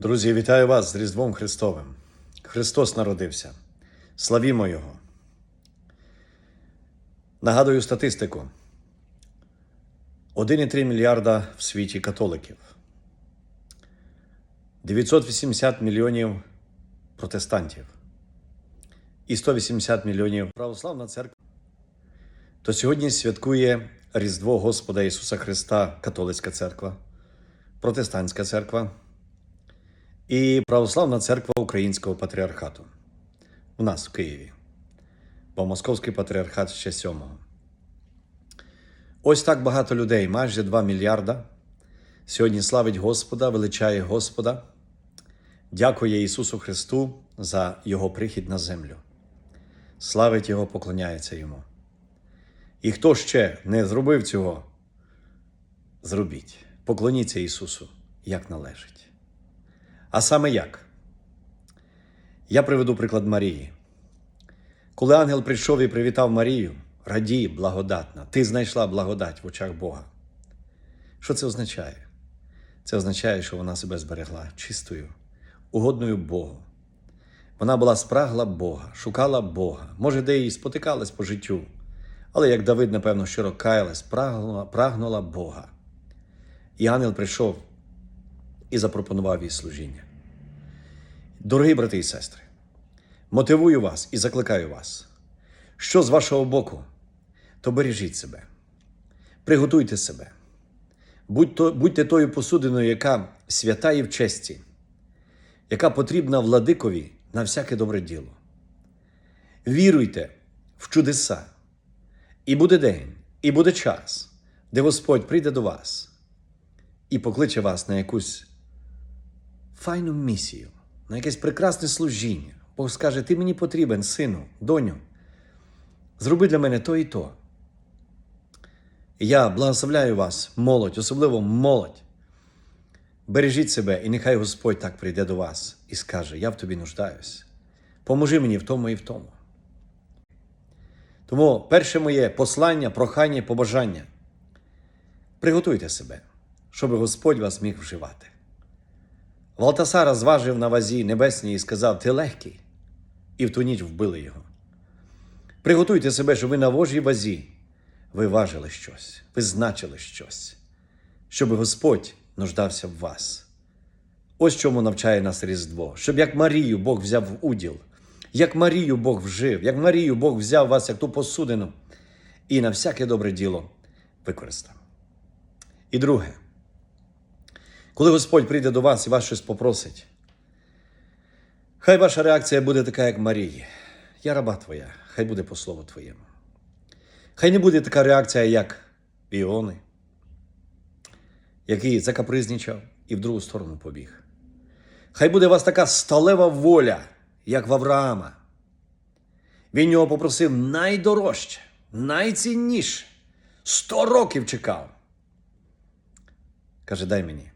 Друзі, вітаю вас з Різдвом Христовим. Христос народився. Славімо Його. Нагадую статистику: 1,3 мільярда в світі католиків, 980 мільйонів протестантів і 180 мільйонів православна церква. То сьогодні святкує Різдво Господа Ісуса Христа Католицька церква, Протестантська церква і Православна церква Українського патріархату у нас в Києві, бо Московський патріархат ще сьомого. Ось так багато людей, майже 2 мільярда. Сьогодні славить Господа, величає Господа, дякує Ісусу Христу за Його прихід на землю. Славить Його, поклоняється Йому. І хто ще не зробив цього, зробіть. Поклоніться Ісусу, як належить. А саме як? Я приведу приклад Марії. Коли ангел прийшов і привітав Марію, радій, благодатна, ти знайшла благодать в очах Бога. Що це означає? Це означає, що вона себе зберегла чистою, угодною Богу. Вона була спрагла Бога, шукала Бога, може, де і спотикалась по життю, але як Давид, напевно, щиро каялась, прагнула, прагнула Бога. І ангел прийшов і запропонував їй служіння. Дорогі брати і сестри, мотивую вас і закликаю вас, що з вашого боку, то бережіть себе, приготуйте себе, будьте, будьте тою посудиною, яка свята і в честі, яка потрібна владикові на всяке добре діло. Віруйте в чудеса, і буде день, і буде час, де Господь прийде до вас і покличе вас на якусь файну місію, на якесь прекрасне служіння. Бог скаже: ти мені потрібен, сину, доню. Зроби для мене то і то. І я благословляю вас, молодь, особливо молодь. Бережіть себе, і нехай Господь так прийде до вас і скаже: Я в тобі нуждаюсь. Поможи мені в тому і в тому. Тому перше моє послання, прохання, побажання. Приготуйте себе, щоб Господь вас міг вживати. Валтасара зважив на вазі небесній і сказав: Ти легкий, і в ту ніч вбили його. Приготуйте себе, щоб ви на Божій вазі ви важили щось, ви значили щось, щоб Господь нуждався в вас. Ось чому навчає нас Різдво, щоб як Марію Бог взяв в уділ, як Марію Бог вжив, як Марію Бог взяв вас як ту посудину і на всяке добре діло використав. І друге, коли Господь прийде до вас і вас щось попросить, хай ваша реакція буде така, як Марії. Я раба твоя, хай буде по слову твоєму. Хай не буде така реакція, як Іони, який закапризнічав і в другу сторону побіг. Хай буде у вас така сталева воля, як в Авраама. Він його попросив найдорожче, найцінніше. Сто років чекав. Каже, дай мені.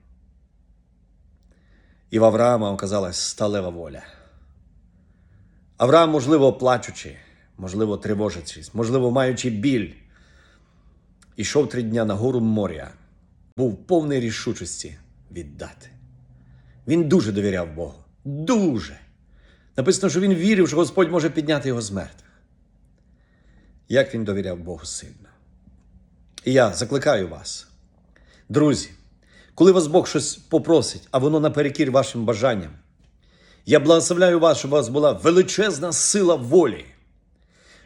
І в Авраама оказалась сталева воля. Авраам, можливо, плачучи, можливо, тривожачись, можливо, маючи біль, ішов три дня на гору моря, був повний рішучості віддати. Він дуже довіряв Богу. Дуже. Написано, що він вірив, що Господь може підняти його з мертвих. Як він довіряв Богу сильно. І я закликаю вас, друзі, коли вас Бог щось попросить, а воно наперекір вашим бажанням, я благословляю вас, щоб у вас була величезна сила волі,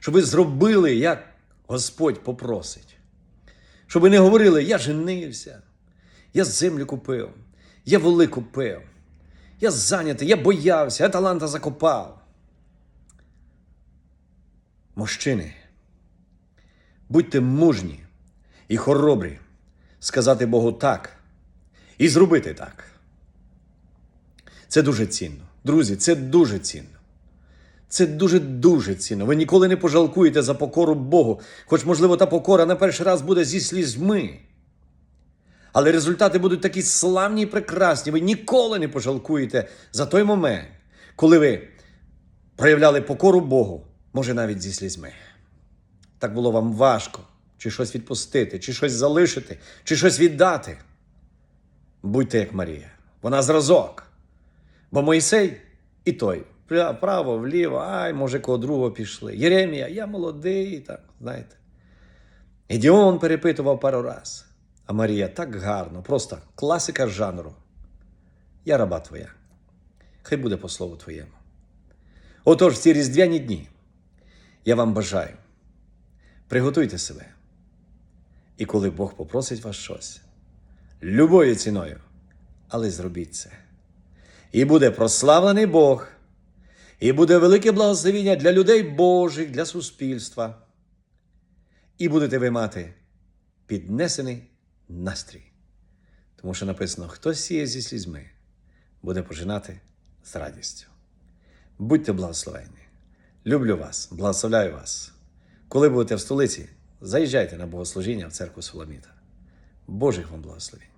щоб ви зробили, як Господь попросить. Щоб ви не говорили, я женився, я землю купив, я воли купив, я зайнятий, я боявся, я таланта закопав. Мужчини, будьте мужні і хоробрі сказати Богу так і зробити так. Це дуже цінно. Друзі, це дуже цінно. Це дуже-дуже цінно. Ви ніколи не пожалкуєте за покору Богу, хоч, можливо, та покора на перший раз буде зі слізьми. Але результати будуть такі славні і прекрасні. Ви ніколи не пожалкуєте за той момент, коли ви проявляли покору Богу, може навіть зі слізьми. Так було вам важко, чи щось відпустити, чи щось залишити, чи щось віддати. Будьте як Марія. Вона зразок. Бо Моїсей і той, право, вліво, ай, може, кого другого пішли. Єремія, я молодий, так, знаєте. Гедіон перепитував пару раз. А Марія так гарно, просто класика жанру. Я раба твоя. Хай буде по слову твоєму. Отож, в ці різдвяні дні я вам бажаю, приготуйте себе. І коли Бог попросить вас щось, любою ціною, але зробіть це. І буде прославлений Бог, і буде велике благословіння для людей Божих, для суспільства. І будете ви мати піднесений настрій. Тому що написано: хто сіє зі слізьми, буде пожинати з радістю. Будьте благословені. Люблю вас, благословляю вас. Коли будете в столиці, заїжджайте на богослужіння в церкву Соломіта. Божих вам благословень.